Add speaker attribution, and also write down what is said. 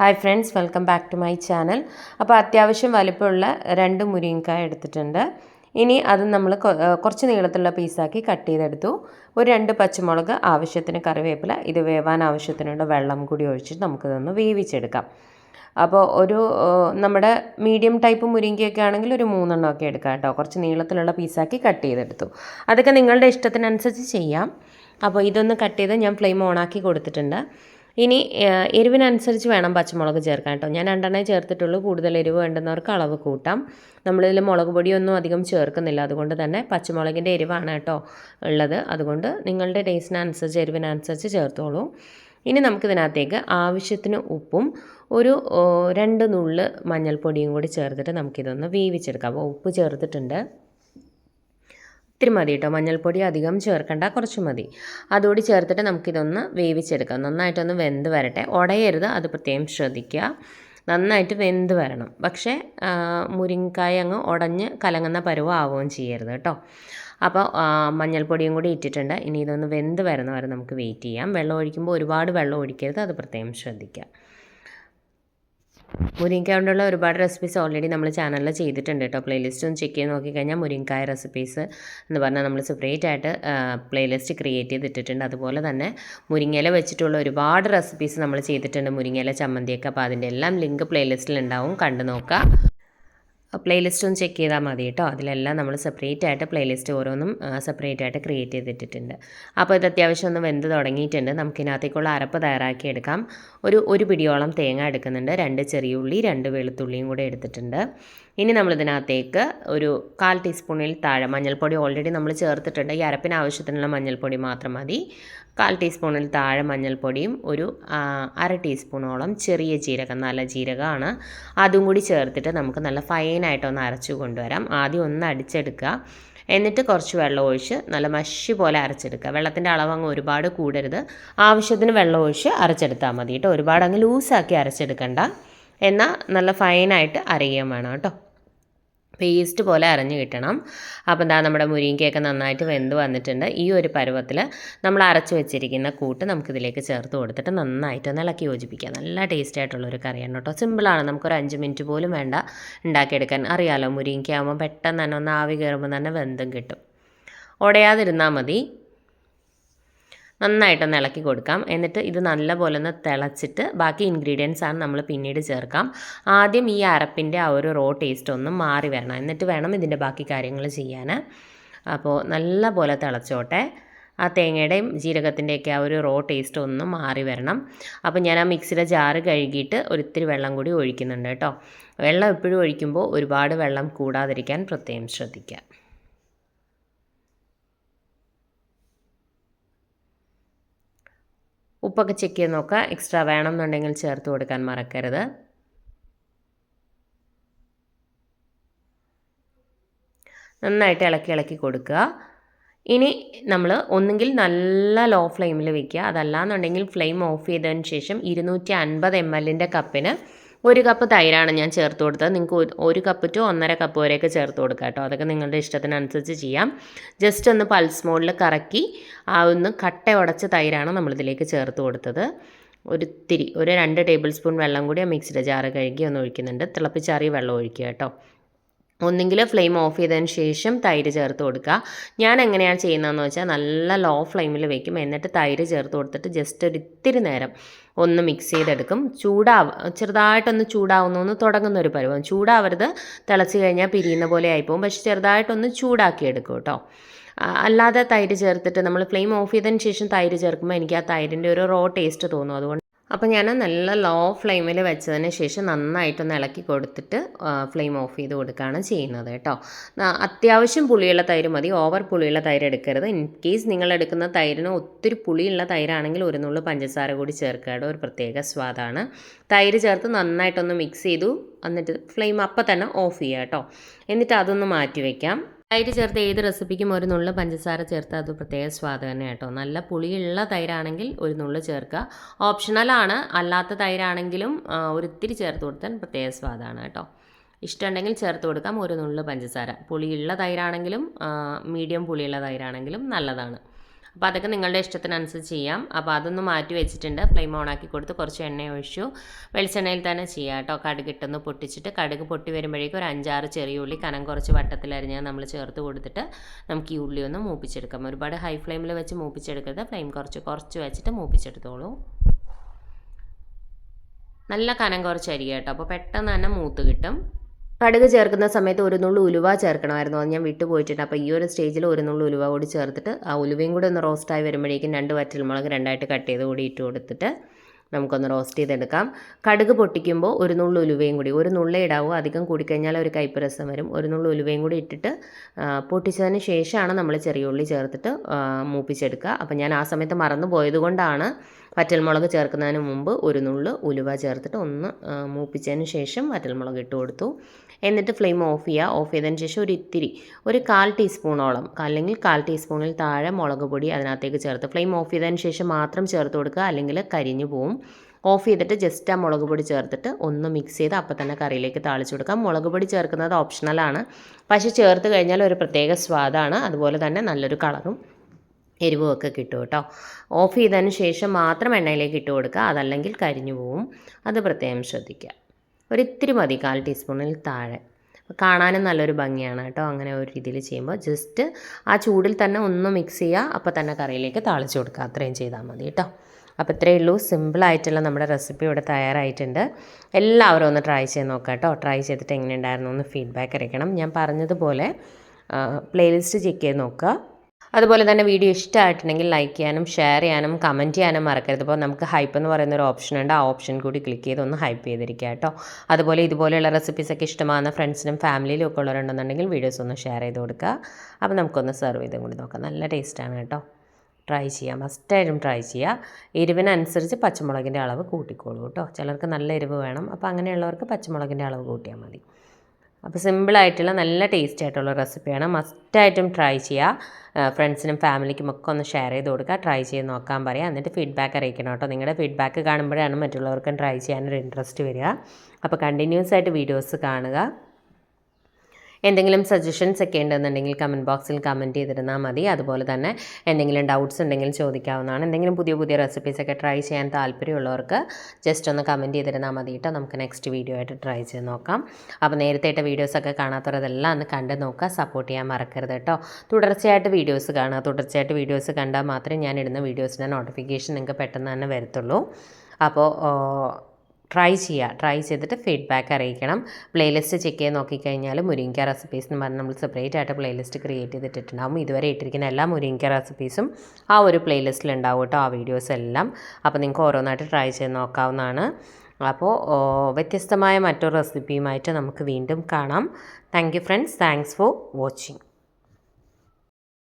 Speaker 1: Hi friends welcome back to my channel അപ്പോൾ അത്യാവശ്യം വലിപ്പമുള്ള രണ്ട് മുരിങ്ങക്കായ എടുത്തിട്ടുണ്ട്. ഇനി അത് നമ്മൾ കുറച്ച് നീളത്തിലുള്ള പീസാക്കി കട്ട് ചെയ്തെടുത്തു. ഒരു രണ്ട് പച്ചമുളക് ആവശ്യത്തിന് കറിവേപ്പില ഇത് വേവാൻ ആവശ്യത്തിനുള്ള വെള്ളം കൂടി ഒഴിച്ചിട്ട് നമുക്കിതൊന്ന് വേവിച്ചെടുക്കാം. അപ്പോൾ ഒരു നമ്മുടെ മീഡിയം ടൈപ്പ് മുരിങ്ങയൊക്കെ ആണെങ്കിൽ ഒരു മൂന്നെണ്ണമൊക്കെ എടുക്കാം കേട്ടോ. കുറച്ച് നീളത്തിലുള്ള പീസാക്കി കട്ട് ചെയ്തെടുത്തു. അതൊക്കെ നിങ്ങളുടെ ഇഷ്ടത്തിനനുസരിച്ച് ചെയ്യാം. അപ്പോൾ ഇതൊന്ന് കട്ട് ചെയ്ത് ഞാൻ ഫ്ലെയിം ഓണാക്കി കൊടുത്തിട്ടുണ്ട്. ഇനി എരിവിനനുസരിച്ച് വേണം പച്ചമുളക് ചേർക്കാൻ കേട്ടോ. ഞാൻ രണ്ടെണ്ണേ ചേർത്തിട്ടുള്ളൂ. കൂടുതൽ എരിവ് വേണ്ടുന്നവർക്ക് അളവ് കൂട്ടാം. നമ്മളിതിൽ മുളക് പൊടിയൊന്നും അധികം ചേർക്കുന്നില്ല. അതുകൊണ്ട് തന്നെ പച്ചമുളകിന്റെ എരിവാണ് കേട്ടോ ഉള്ളത്. അതുകൊണ്ട് നിങ്ങളുടെ ടേസ്റ്റിനനുസരിച്ച് എരിവിനനുസരിച്ച് ചേർത്തോളൂ. ഇനി നമുക്കിതിനകത്തേക്ക് ആവശ്യത്തിന് ഉപ്പും ഒരു രണ്ട് നുള്ള് മഞ്ഞൾപ്പൊടിയും കൂടി ചേർത്തിട്ട് നമുക്കിതൊന്ന് വേവിച്ചെടുക്കാം. അപ്പോൾ ഉപ്പ് ചേർത്തിട്ടുണ്ട്. ഇത്തിരി മതി കേട്ടോ മഞ്ഞൾപ്പൊടി അധികം ചേർക്കണ്ട കുറച്ച് മതി. അതുകൂടി ചേർത്തിട്ട് നമുക്കിതൊന്ന് വേവിച്ചെടുക്കാം. നന്നായിട്ടൊന്ന് വെന്ത് വരട്ടെ. ഉടയരുത് അത് പ്രത്യേകം ശ്രദ്ധിക്കുക നന്നായിട്ട് വെന്ത് വരണം. പക്ഷേ മുരിങ്ങക്കായ അങ്ങ് ഉടഞ്ഞ് കലങ്ങുന്ന പരുവം ആവുകയും ചെയ്യരുത് കേട്ടോ അപ്പോൾ മഞ്ഞൾപ്പൊടിയും കൂടി ഇട്ടിട്ടുണ്ട്. ഇനി ഇതൊന്ന് വെന്ത് വരുന്ന വരെ നമുക്ക് വെയിറ്റ് ചെയ്യാം. വെള്ളം ഒഴിക്കുമ്പോൾ ഒരുപാട് വെള്ളം ഒഴിക്കരുത് അത് പ്രത്യേകം ശ്രദ്ധിക്കുക മുരിങ്ങക്കായ കൊണ്ടുള്ള ഒരുപാട് റെസിപ്പീസ് ഓൾറെഡി നമ്മൾ ചാനലിൽ ചെയ്തിട്ടുണ്ട് കേട്ടോ പ്ലേലിസ്റ്റ് ഒന്ന് ചെക്ക് ചെയ്ത് നോക്കിക്കഴിഞ്ഞാൽ മുരിങ്ങക്കായ റെസിപ്പീസ് എന്ന് പറഞ്ഞാൽ നമ്മൾ സെപ്പറേറ്റ് ആയിട്ട് പ്ലേലിസ്റ്റ് ക്രിയേറ്റ് ചെയ്തിട്ടിട്ടുണ്ട്. അതുപോലെ തന്നെ മുരിങ്ങയില വെച്ചിട്ടുള്ള ഒരുപാട് റെസിപ്പീസ് നമ്മൾ ചെയ്തിട്ടുണ്ട്. മുരിങ്ങയില ചമ്മന്തിയൊക്കെ. അപ്പോൾ അതിന്റെ എല്ലാം ലിങ്ക് പ്ലേലിസ്റ്റിൽ ഉണ്ടാവും. കണ്ടു നോക്കുക പ്ലേലിസ്റ്റ് ഒന്ന് ചെക്ക് ചെയ്താൽ മതി കേട്ടോ അതിലെല്ലാം നമ്മൾ സെപ്പറേറ്റ് ആയിട്ട് പ്ലേലിസ്റ്റ് ഓരോന്നും സെപ്പറേറ്റ് ആയിട്ട് ക്രിയേറ്റ് ചെയ്തിട്ടിട്ടുണ്ട്. അപ്പോൾ ഇത് അത്യാവശ്യം ഒന്ന് വെന്ത് തുടങ്ങിയിട്ടുണ്ട്. നമുക്കിതിനകത്തേക്കുള്ള അരപ്പ് തയ്യാറാക്കി എടുക്കാം. ഒരു ഒരു പിടിയോളം തേങ്ങ എടുക്കുന്നുണ്ട്. രണ്ട് ചെറിയ ഉള്ളി രണ്ട് വെളുത്തുള്ളിയും കൂടെ എടുത്തിട്ടുണ്ട്. ഇനി നമ്മളിതിനകത്തേക്ക് ഒരു കാൽ ടീസ്പൂണിൽ താഴെ മഞ്ഞൾപ്പൊടി ഓൾറെഡി നമ്മൾ ചേർത്തിട്ടുണ്ട്. ഈ അരപ്പിന് ആവശ്യത്തിനുള്ള മഞ്ഞൾപ്പൊടി മാത്രം മതി. കാൽ ടീസ്പൂണിൽ താഴെ മഞ്ഞൾപ്പൊടിയും ഒരു അര ടീസ്പൂണോളം ചെറിയ ജീരകം നല്ല ജീരകമാണ്. അതും കൂടി ചേർത്തിട്ട് നമുക്ക് നല്ല ഫൈനായിട്ടൊന്ന് അരച്ചു കൊണ്ടുവരാം. ആദ്യം ഒന്ന് അടിച്ചെടുക്കുക. എന്നിട്ട് കുറച്ച് വെള്ളം ഒഴിച്ച് നല്ല മഷി പോലെ അരച്ചെടുക്കുക. വെള്ളത്തിന്റെ അളവ് അങ്ങ് ഒരുപാട് കൂടരുത്. ആവശ്യത്തിന് വെള്ളം ഒഴിച്ച് അരച്ചെടുത്താൽ മതി കേട്ടോ. ഒരുപാട് അങ്ങ് ലൂസാക്കി അരച്ചെടുക്കണ്ട. എന്നാൽ നല്ല ഫൈനായിട്ട് അരയുകയും വേണം കേട്ടോ. പേസ്റ്റ് പോലെ അരഞ്ഞു കിട്ടണം. അപ്പോൾ എന്താ നമ്മുടെ മുരിങ്ങയ്ക്കൊക്കെ നന്നായിട്ട് വെന്ത് വന്നിട്ടുണ്ട്. ഈ ഒരു പരുവത്തിൽ നമ്മൾ അരച്ച് വെച്ചിരിക്കുന്ന കൂട്ട് നമുക്കിതിലേക്ക് ചേർത്ത് കൊടുത്തിട്ട് നന്നായിട്ടൊന്ന് ഇളക്കി യോജിപ്പിക്കുക നല്ല ടേസ്റ്റ് ആയിട്ടുള്ള ഒരു കറിയാണ് കേട്ടോ. സിമ്പിളാണ് നമുക്കൊരു അഞ്ച് മിനിറ്റ് പോലും വേണ്ട ഉണ്ടാക്കിയെടുക്കാൻ. അറിയാലോ മുരിങ്ങയ്ക്ക ആകുമ്പോൾ പെട്ടെന്ന് തന്നെ ഒന്ന് ആവി കയറുമ്പോൾ തന്നെ വെന്തും കിട്ടും. ഉടയാതിരുന്നാൽ മതി. നന്നായിട്ടൊന്ന് ഇളക്കി കൊടുക്കാം. എന്നിട്ട് ഇത് നല്ലപോലെ ഒന്ന് തിളച്ചിട്ട് ബാക്കി ഇൻഗ്രീഡിയൻസ് ആണ് നമ്മൾ പിന്നീട് ചേർക്കാം. ആദ്യം ഈ അരപ്പിന്റെ ആ ഒരു റോ ടേസ്റ്റ് ഒന്ന് മാറി വരണം. എന്നിട്ട് വേണം ഇതിന്റെ ബാക്കി കാര്യങ്ങൾ ചെയ്യാൻ. അപ്പോൾ നല്ല പോലെ തിളച്ചോട്ടെ. ആ തേങ്ങയുടെയും ജീരകത്തിന്റെയൊക്കെ ആ ഒരു റോ ടേസ്റ്റ് ഒന്ന് മാറി വരണം. അപ്പോൾ ഞാൻ ആ മിക്സിയുടെ ജാറ് കഴുകിയിട്ട് ഒരിത്തിരി വെള്ളം കൂടി ഒഴിക്കുന്നുണ്ട് കേട്ടോ. വെള്ളം എപ്പോഴും ഒഴിക്കുമ്പോൾ ഒരുപാട് വെള്ളം കൂടാതിരിക്കാൻ പ്രത്യേകം ശ്രദ്ധിക്കുക. ഉപ്പൊക്കെ ചെക്ക് ചെയ്ത് നോക്കുക. എക്സ്ട്രാ വേണമെന്നുണ്ടെങ്കിൽ ചേർത്ത് കൊടുക്കാൻ മറക്കരുത്. നന്നായിട്ട് ഇളക്കി ഇളക്കി കൊടുക്കുക. ഇനി നമ്മൾ ഒന്നുകിൽ നല്ല ലോ ഫ്ലെയിമിൽ വെക്കുക. അതല്ലാന്നുണ്ടെങ്കിൽ ഫ്ലെയിം ഓഫ് ചെയ്തതിന് ശേഷം ഇരുന്നൂറ്റി അൻപത് എം എല്ലിന്റെ കപ്പിന് ഒരു കപ്പ് തൈരാണ് ഞാൻ ചേർത്ത് കൊടുത്തത്. നിങ്ങൾക്ക് ഒരു- കപ്പ് ടു ഒന്നര കപ്പ് വരെയൊക്കെ ചേർത്ത് കൊടുക്കുക കേട്ടോ. അതൊക്കെ നിങ്ങളുടെ ഇഷ്ടത്തിനനുസരിച്ച് ചെയ്യാം. ജസ്റ്റ് ഒന്ന് പൾസ് മോഡിൽ കറക്കി ആ ഒന്ന് കട്ട ഉടച്ച തൈരാണ് നമ്മളിതിലേക്ക് ചേർത്ത് കൊടുത്തത്. ഒരു തിരി ഒരു രണ്ട് ടേബിൾ സ്പൂൺ വെള്ളം കൂടി ആ മിക്സിയുടെ ജാറ് കഴുകി ഒന്ന് ഒഴിക്കുന്നുണ്ട്. തിളപ്പിച്ചാറിയ വെള്ളം ഒഴിക്കുക കേട്ടോ. ഒന്നുകിൽ ഫ്ലെയിം ഓഫ് ചെയ്തതിന് ശേഷം തൈര് ചേർത്ത് കൊടുക്കുക. ഞാൻ എങ്ങനെയാണ് ചെയ്യുന്നതെന്ന് വെച്ചാൽ നല്ല ലോ ഫ്ലെയിമിൽ വെക്കും. എന്നിട്ട് തൈര് ചേർത്ത് കൊടുത്തിട്ട് ജസ്റ്റ് ഒരു ഇത്തിരി നേരം ഒന്ന് മിക്സ് ചെയ്തെടുക്കും. ചൂടാവ ചെറുതായിട്ടൊന്ന് ചൂടാവുന്നു തുടങ്ങുന്ന ഒരു പരുവം. ചൂടാവരുത് തിളച്ച് കഴിഞ്ഞാൽ പിരിയുന്ന പോലെ ആയിപ്പോവും. പക്ഷെ ചെറുതായിട്ടൊന്ന് ചൂടാക്കി എടുക്കും കേട്ടോ. അല്ലാതെ തൈര് ചേർത്തിട്ട് നമ്മൾ ഫ്ലെയിം ഓഫ് ചെയ്തതിന് ശേഷം തൈര് ചേർക്കുമ്പോൾ എനിക്ക് ആ തൈരിന്റെ ഒരു റോ ടേസ്റ്റ് തോന്നും. അതുകൊണ്ട് അപ്പോൾ ഞാൻ നല്ല ലോ ഫ്ലെയിമിൽ വെച്ചതിന് ശേഷം നന്നായിട്ടൊന്ന് ഇളക്കി കൊടുത്തിട്ട് ഫ്ലെയിം ഓഫ് ചെയ്ത് കൊടുക്കുകയാണ് ചെയ്യുന്നത് കേട്ടോ. അത്യാവശ്യം പുളിയുള്ള തൈര് മതി. ഓവർ പുളിയുള്ള തൈര് എടുക്കരുത്. ഇൻ കേസ് നിങ്ങൾ എടുക്കുന്ന തൈരിന് ഒത്തിരി പുളിയുള്ള തൈരാണെങ്കിൽ ഒരു നുള്ളു പഞ്ചസാര കൂടി ചേർക്കുക ഒരു പ്രത്യേക സ്വാദാണ്. തൈര് ചേർത്ത് നന്നായിട്ടൊന്ന് മിക്സ് ചെയ്തു. എന്നിട്ട് ഫ്ലെയിം അപ്പം തന്നെ ഓഫ് ചെയ്യുക കേട്ടോ. എന്നിട്ട് അതൊന്ന് മാറ്റി വയ്ക്കാം തൈര് ചേർത്ത് ഏത് റെസിപ്പിക്കും ഒരു നുള്ളു പഞ്ചസാര ചേർത്ത് അത് പ്രത്യേക സ്വാദ് തന്നെ കേട്ടോ. നല്ല പുളിയുള്ള തൈരാണെങ്കിൽ ഒരു നുള്ളു ചേർക്കുക ഓപ്ഷണലാണ് അല്ലാത്ത തൈരാണെങ്കിലും ഒരിത്തിരി ചേർത്ത് കൊടുത്താൽ പ്രത്യേക സ്വാദാണ് കേട്ടോ. ഇഷ്ടമുണ്ടെങ്കിൽ ചേർത്ത് കൊടുക്കാം. ഒരു നുള്ളു പഞ്ചസാര. പുളിയുള്ള തൈരാണെങ്കിലും മീഡിയം പുളിയുള്ള തൈരാണെങ്കിലും നല്ലതാണ്. അപ്പോൾ അതൊക്കെ നിങ്ങളുടെ ഇഷ്ടത്തിനനുസരിച്ച് ചെയ്യാം. അപ്പോൾ അതൊന്ന് മാറ്റി വെച്ചിട്ടുണ്ട്. ഫ്ലെയിം ഓൺ ആക്കി കൊടുത്ത് കുറച്ച് എണ്ണ ഒഴിച്ചു. വെളിച്ചെണ്ണയിൽ തന്നെ ചെയ്യാം കേട്ടോ. കടുക് ഇട്ടൊന്ന് പൊട്ടിച്ചിട്ട് കടുക് പൊട്ടി വരുമ്പോഴേക്കും ഒരു അഞ്ചാറ് ചെറിയ ഉള്ളി കനം കുറച്ച് വട്ടത്തിലരിഞ്ഞ് നമ്മൾ ചേർത്ത് കൊടുത്തിട്ട് നമുക്ക് ഈ ഉള്ളി ഒന്ന് മൂപ്പിച്ചെടുക്കാം. ഒരുപാട് ഹൈ ഫ്ലെയിമിൽ വെച്ച് മൂപ്പിച്ചെടുക്കരുത്. ഫ്ലെയിം കുറച്ച് കുറച്ച് വെച്ചിട്ട് മൂപ്പിച്ചെടുത്തോളൂ. നല്ല കനം കുറച്ച് അരി കേട്ടോ. അപ്പോൾ പെട്ടെന്ന് തന്നെ മൂത്ത് കിട്ടും. കടുക് ചേർക്കുന്ന സമയത്ത് ഒരു നുള്ളു ഉലുവ ചേർക്കണമായിരുന്നു. അത് ഞാൻ വിട്ടുപോയിട്ടുണ്ട്. അപ്പോൾ ഈ ഒരു സ്റ്റേജിൽ ഒരു നുള്ളു ഉലുവ കൂടി ചേർത്തിട്ട് ആ ഉലുവയും കൂടി ഒന്ന് റോസ്റ്റായി വരുമ്പോഴേക്കും രണ്ട് വറ്റൽമുളക് രണ്ടായിട്ട് കട്ട് ചെയ്ത് കൂടി ഇട്ട് കൊടുത്തിട്ട് നമുക്കൊന്ന് റോസ്റ്റ് ചെയ്തെടുക്കാം. കടുക് പൊട്ടിക്കുമ്പോൾ ഒരു നുള്ളു ഉലുവയും കൂടി ഒരു നുള്ളേ ഇടാവൂ അധികം കൂടിക്കഴിഞ്ഞാൽ ഒരു കയ്പ്പ് രസം വരും. ഒരു നുള്ളു ഉലുവയും കൂടി ഇട്ടിട്ട് പൊട്ടിച്ചതിന് ശേഷമാണ് നമ്മൾ ചെറിയ ഉള്ളി ചേർത്തിട്ട് മൂപ്പിച്ചെടുക്കുക. അപ്പോൾ ഞാൻ ആ സമയത്ത് മറന്നു പോയതുകൊണ്ടാണ് വറ്റൽമുളക് ചേർക്കുന്നതിന് മുമ്പ് ഒരു നുള്ള് ഉലുവ ചേർത്തിട്ട് ഒന്ന് മൂപ്പിച്ചതിന് ശേഷം വറ്റൽമുളക് ഇട്ട് കൊടുത്തു. എന്നിട്ട് ഫ്ലെയിം ഓഫ് ചെയ്യുക. ഓഫ് ചെയ്തതിന് ശേഷം ഒരു ഇത്തിരി ഒരു കാൽ ടീസ്പൂണോളം അല്ലെങ്കിൽ കാൽ ടീസ്പൂണിൽ താഴെ മുളക് പൊടി അതിനകത്തേക്ക് ചേർത്ത് ഫ്ലെയിം ഓഫ് ചെയ്തതിന് ശേഷം മാത്രം ചേർത്ത് കൊടുക്കുക. അല്ലെങ്കിൽ കരിഞ്ഞു പോവും. ഓഫ് ചെയ്തിട്ട് ജസ്റ്റ് ആ മുളക് പൊടി ചേർത്തിട്ട് ഒന്ന് മിക്സ് ചെയ്ത് അപ്പം തന്നെ കറിയിലേക്ക് താളിച്ചു കൊടുക്കാം മുളക് പൊടി ചേർക്കുന്നത് ഓപ്ഷണലാണ്. പക്ഷേ ചേർത്ത് കഴിഞ്ഞാൽ ഒരു പ്രത്യേക സ്വാദാണ്. അതുപോലെ തന്നെ നല്ലൊരു കളറും എരിവും ഒക്കെ കിട്ടും കേട്ടോ. ഓഫ് ചെയ്തതിന് ശേഷം മാത്രം എണ്ണയിലേക്ക് ഇട്ട് കൊടുക്കുക. അതല്ലെങ്കിൽ കരിഞ്ഞു പോവും. അത് പ്രത്യേകം ശ്രദ്ധിക്കുക. ഒരിത്തിരി മതി കാൽ ടീസ്പൂണിൽ താഴെ. കാണാനും നല്ലൊരു ഭംഗിയാണ് കേട്ടോ. അങ്ങനെ ഒരു രീതിയിൽ ചെയ്യുമ്പോൾ ജസ്റ്റ് ആ ചൂടിൽ തന്നെ ഒന്ന് മിക്സ് ചെയ്യുക. അപ്പോൾ തന്നെ കറിയിലേക്ക് താളിച്ചു കൊടുക്കുക. അത്രയും ചെയ്താൽ മതി കേട്ടോ. അപ്പോൾ ഇത്രയേ ഉള്ളൂ. സിമ്പിളായിട്ടുള്ള നമ്മുടെ റെസിപ്പി ഇവിടെ തയ്യാറായിട്ടുണ്ട്. എല്ലാവരും ഒന്ന് ട്രൈ ചെയ്ത് നോക്കാം കേട്ടോ. ട്രൈ ചെയ്തിട്ട് എങ്ങനെ ഉണ്ടായിരുന്നു ഒന്ന് ഫീഡ്ബാക്ക് അറിയിക്കണം. ഞാൻ പറഞ്ഞതുപോലെ പ്ലേലിസ്റ്റ് ചെക്ക് ചെയ്ത് നോക്കുക. അതുപോലെ തന്നെ വീഡിയോ ഇഷ്ടമായിട്ടുണ്ടെങ്കിൽ ലൈക്ക് ചെയ്യാനും ഷെയർ ചെയ്യാനും കമന്റ് ചെയ്യാനും മറക്കരുത്. അപ്പോൾ നമുക്ക് ഹൈപ്പ് എന്ന് പറയുന്ന ഒരു ഓപ്ഷൻ ഉണ്ട്. ആ ഓപ്ഷൻ കൂടി ക്ലിക്ക് ചെയ്ത് ഒന്ന് ഹൈപ്പ് ചെയ്തിരിക്കുക കേട്ടോ. അതുപോലെ ഇതുപോലെയുള്ള റെസിപ്പീസൊക്കെ ഇഷ്ടമാകുന്ന ഫ്രണ്ട്സിനും ഫാമിലിയിലും ഒക്കെ ഉള്ളവരുണ്ടെന്നുണ്ടെങ്കിൽ വീഡിയോസ് ഒന്ന് ഷെയർ ചെയ്ത് കൊടുക്കുക. അപ്പോൾ നമുക്കൊന്ന് സെർവ് ചെയ്തും കൂടി നോക്കാം. നല്ല ടേസ്റ്റാണ് കേട്ടോ. ട്രൈ ചെയ്യാം മസ്റ്റായിട്ടും ട്രൈ ചെയ്യുക. എരിവിനനുസരിച്ച് പച്ചമുളകിന്റെ അളവ് കൂട്ടിക്കോളൂ കേട്ടോ. ചിലർക്ക് നല്ല എരിവ് വേണം. അപ്പോൾ അങ്ങനെയുള്ളവർക്ക് പച്ചമുളകിന്റെ അളവ് കൂട്ടിയാൽ മതി. അപ്പോൾ സിമ്പിളായിട്ടുള്ള നല്ല ടേസ്റ്റ് ആയിട്ടുള്ള റെസിപ്പിയാണ്. മസ്റ്റായിട്ടും ട്രൈ ചെയ്യുക. ഫ്രണ്ട്സിനും ഫാമിലിക്കും ഒക്കെ ഒന്ന് ഷെയർ ചെയ്ത് കൊടുക്കുക. ട്രൈ ചെയ്ത് നോക്കാൻ പറയാം എന്നിട്ട് ഫീഡ്ബാക്ക് അറിയിക്കണം കേട്ടോ. നിങ്ങളുടെ ഫീഡ്ബാക്ക് കാണുമ്പോഴാണ് മറ്റുള്ളവർക്കും ട്രൈ ചെയ്യാനൊരു ഇൻട്രസ്റ്റ് വരിക. അപ്പോൾ കണ്ടിന്യൂസ് ആയിട്ട് വീഡിയോസ് കാണുക. എന്തെങ്കിലും സജഷൻസ് ഒക്കെ ഉണ്ടെന്നുണ്ടെങ്കിൽ കമന്റ് ബോക്സിൽ കമന്റ് ചെയ്തിരുന്നാൽ മതി. അതുപോലെ തന്നെ എന്തെങ്കിലും ഡൗട്ട്സ് ഉണ്ടെങ്കിൽ ചോദിക്കാവുന്നതാണ്. എന്തെങ്കിലും പുതിയ പുതിയ റെസിപ്പീസ് ഒക്കെ ട്രൈ ചെയ്യാൻ താല്പര്യമുള്ളവർക്ക് ജസ്റ്റ് ഒന്ന് കമന്റ് ചെയ്തിരുന്നാൽ മതി കേട്ടോ നമുക്ക് നെക്സ്റ്റ് വീഡിയോ ആയിട്ട് ട്രൈ ചെയ്ത് നോക്കാം. അപ്പോൾ നേരത്തെ ഇട്ട വീഡിയോസൊക്കെ കാണാത്തവരതെല്ലാം ഒന്ന് കണ്ട് നോക്കുക. സപ്പോർട്ട് ചെയ്യാൻ മറക്കരുത് കേട്ടോ തുടർച്ചയായിട്ട് വീഡിയോസ് കാണുക. തുടർച്ചയായിട്ട് വീഡിയോസ് കണ്ടാൽ മാത്രമേ ഞാൻ ഇടുന്ന വീഡിയോസിന്റെ നോട്ടിഫിക്കേഷൻ നിങ്ങൾക്ക് പെട്ടെന്ന് തന്നെ വരത്തുള്ളൂ. അപ്പോൾ ട്രൈ ചെയ്യുക ട്രൈ ചെയ്തിട്ട് ഫീഡ്ബാക്ക് അറിയിക്കണം. പ്ലേലിസ്റ്റ് ചെക്ക് ചെയ്ത് നോക്കിക്കഴിഞ്ഞാൽ മുരിങ്ങ റെസിപ്പീസ് എന്ന് പറഞ്ഞാൽ നമ്മൾ സെപ്പറേറ്റ് ആയിട്ട് പ്ലേലിസ്റ്റ് ക്രിയേറ്റ് ചെയ്തിട്ടുണ്ടാവും ഇതുവരെ ഇട്ടിരിക്കുന്ന എല്ലാ മുരിങ്ങ റെസിപ്പീസും ആ ഒരു പ്ലേലിസ്റ്റിൽ ഉണ്ടാവും കേട്ടോ ആ വീഡിയോസ് എല്ലാം. അപ്പോൾ നിങ്ങൾക്ക് ഓരോന്നായിട്ട് ട്രൈ ചെയ്ത് നോക്കാവുന്നതാണ്. അപ്പോൾ വ്യത്യസ്തമായ മറ്റൊരു റെസിപ്പിയുമായിട്ട് നമുക്ക് വീണ്ടും കാണാം. Thank you friends thanks for watching